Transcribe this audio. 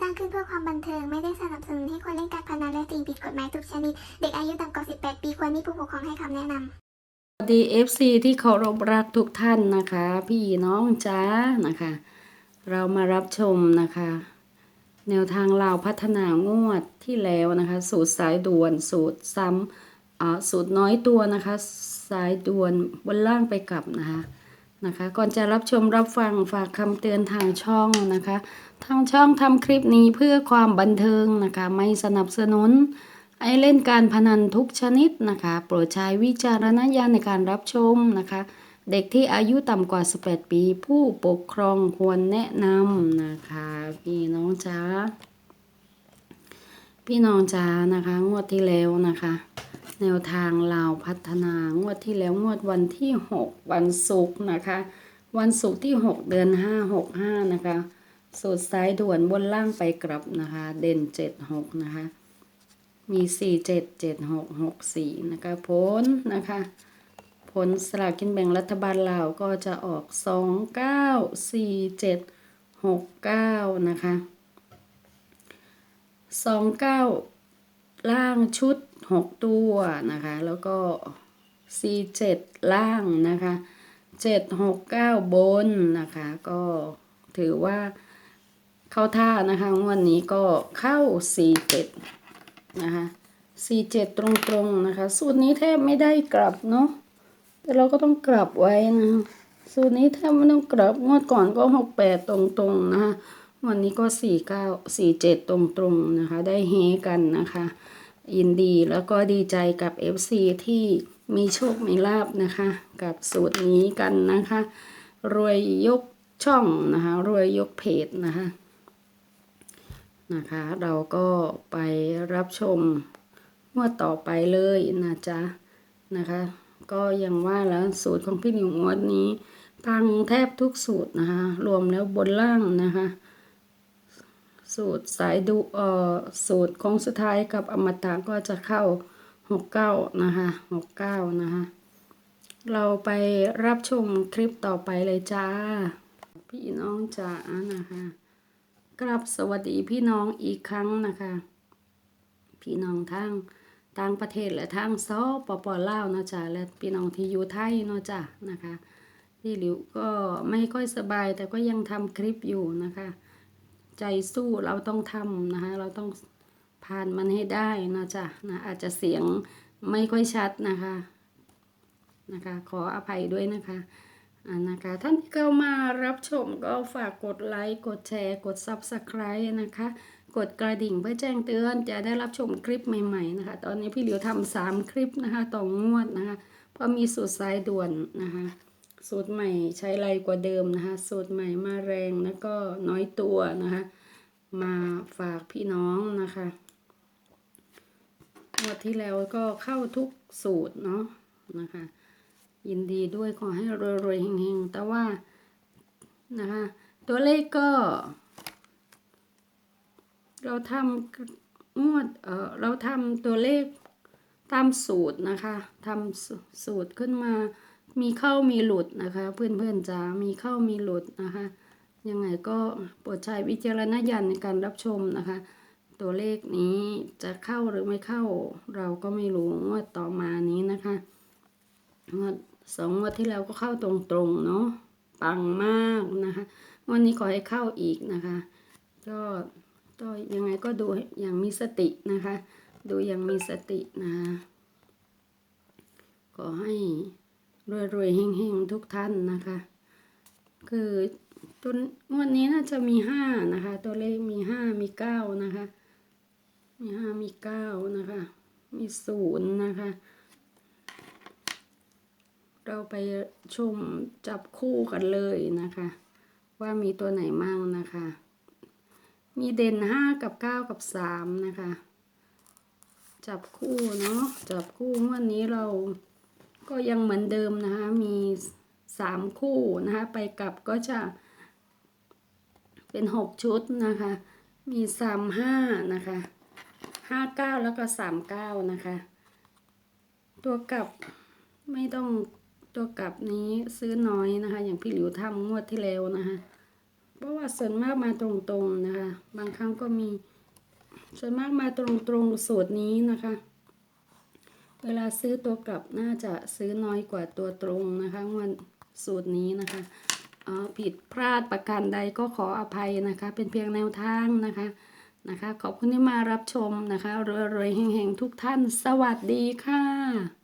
สร้างขึ้นเพื่อความบันเทิงไม่ได้สนับสนุนให้คนเล่นการพนันและสิ่งผิดกฎหมายทุกชนิด เด็กอายุต่ำกว่า 18 ปีควรมีผู้ปกครองให้คำแนะนำสวัสดี FC ที่เคารพรักทุกท่านนะคะ พี่น้องจ้านะคะ เรามารับชมนะคะ แนวทางลาพัฒนางวดที่แล้วนะคะ สูตรสายด่วนสูตรซ้ำอ่าสูตรน้อยตัวนะคะ สายด่วนบนล่างไปกลับนะคะ นะคะ ก่อนจะรับชมรับฟังฝากคำเตือนทางช่องนะคะ ทางช่องทำคลิปนี้เพื่อความบันเทิงนะคะ ไม่สนับสนุนให้เล่นการพนันทุกชนิดนะคะ โปรดใช้วิจารณญาณในการรับชมนะคะ เด็กที่อายุต่ำกว่า 18 ปี ผู้ปกครองควรแนะนำนะคะพี่น้องจ้าพี่น้องจ้านะคะ งวดที่แล้วนะคะ แนวทางลาวพัฒนางวดที่แล้วงวดวันที่ 6 วันศุกร์นะคะ วันศุกร์ที่ 6 เดือน 5 6 5 นะคะ สูตรสายด่วนบนล่างไปกลับนะคะ เด่น 7 6 นะคะ มีสี่เจ็ดเจ็ดหกหกสี่นะคะผลนะคะ ผลสลากกินแบ่งรัฐบาลลาวก็จะออกสองเก้าสี่เจ็ดหกเก้านะคะสองเก้าล่างชุด หกตัวนะคะ แล้วก็สี่เจ็ดล่างนะคะเจ็ดหกเก้าบนนะคะ ก็ถือว่าเข้าท่านะคะงวันนี้ก็เข้าสี่เจ็ดนะคะสี่เจ็ดตรงๆนะคะ สูตรนี้แทบไม่ได้กลับเนาะแต่เราก็ต้องกลับไว้นะสูตรนี้แทบไม่ต้องกลับงวดก่อนก็หกแปดตรงๆนะคะวันนี้ก็สี่เก้าสี่เจ็ดตรงๆนะคะ ได้เฮกันนะคะ ยินดีแล้วก็ดีใจกับ FC ที่มีโชค มีลาบนะคะ กับสูตรนี้กันนะคะ รวยยกช่องนะคะ รวยยกเพจนะคะนะคะ เราก็ไปรับชมงวดต่อไปเลยนะจ๊ะนะคะ ก็ยังว่าแล้วสูตรของพี่หนิวงวดนี้ปังแทบทุกสูตรนะคะ รวมแล้วบนล่างนะคะ สูตรสายดูเอ่อสูตรของสุดท้ายกับอมตะก็จะเข้าหกเก้านะคะหกเก้านะคะ เราไปรับชมคลิปต่อไปเลยจ้า พี่น้องจ๋านะคะกราบสวัสดีพี่น้องอีกครั้งนะคะ พี่น้องทั้งต่างประเทศและทั้งซอปปลาวเนาะจ๊ะและพี่น้องที่อยู่ไทยเนาะจ๊ะนะคะพี่หลิวก็ไม่ค่อยสบายแต่ก็ยังทำคลิปอยู่นะคะ ใจสู้เราต้องทำนะคะ เราต้องผ่านมันให้ได้นะจ๊ะนะอาจจะเสียงไม่ค่อยชัดนะคะนะคะ ขออภัยด้วยนะคะอ่านะคะท่านที่เข้ามารับชมก็ฝากกดไลค์ กดแชร์ กด Subscribe นะคะ กดกระดิ่งเพื่อแจ้งเตือนจะได้รับชมคลิปใหม่ๆนะคะ ตอนนี้พี่เหลียวทำสามคลิปนะคะ ต่องวดนะคะ เพราะมีสูตรสายด่วนนะคะ สูตรใหม่ใช้ไรกว่าเดิมนะคะสูตรใหม่มาแรงแล้วก็น้อยตัวนะคะ มาฝากพี่น้องนะคะงวดที่แล้วก็เข้าทุกสูตรเนาะนะคะ ยินดีด้วยขอให้รวยๆเฮงๆแต่ว่านะคะตัวเลขก็ เราทำงวดเออเราทำตัวเลขตามสูตรนะคะทำสูสูตรขึ้นมา มีเข้ามีหลุดนะคะ เพื่อนๆจ๋ามีเข้ามีหลุดนะคะ ยังไงก็โปรดใช้วิจารณญาณในการรับชมนะคะ ตัวเลขนี้จะเข้าหรือไม่เข้า เราก็ไม่รู้งวดต่อมานี้นะคะงวดสองงวดที่แล้วก็เข้าตรงๆเนาะปังมากนะคะวันนี้ขอให้เข้าอีกนะคะ ก็ก็ยังไงก็ดูอย่างมีสตินะคะ ดูอย่างมีสตินะขอให้ รวยๆเฮงๆทุกท่านนะคะ คือตัวงวดนี้น่าจะมีห้านะคะ ตัวเลขมีห้ามีเก้านะคะ มีห้ามีเก้านะคะ มีศูนย์นะคะ เราไปชมจับคู่กันเลยนะคะ ว่ามีตัวไหนมั่งนะคะ มีเด่นห้ากับเก้ากับสามนะคะ จับคู่เนาะจับคู่งวันนี้เรา ก็ยังเหมือนเดิมนะคะมีสามคู่นะคะไปกลับก็จะเป็นหกชุดนะคะ มีสามห้านะคะห้าเก้าแล้วก็สามเก้านะคะ ตัวกลับไม่ต้องตัวกลับนี้ซื้อน้อยนะคะ อย่างพี่หลิวทำงวดที่แล้วนะคะ เพราะว่าส่วนมากมาตรงๆนะคะ บางครั้งก็มีส่วนมากมาตรงๆสูตรนี้นะคะ เวลาซื้อตัวกลับน่าจะซื้อน้อยกว่าตัวตรงนะคะวันสูตรนี้นะคะอ๋อผิดพลาดประการใดก็ขออภัยนะคะ เป็นเพียงแนวทางนะคะนะคะ ขอบคุณที่มารับชมนะคะรวยๆแห่งๆทุกท่าน สวัสดีค่ะ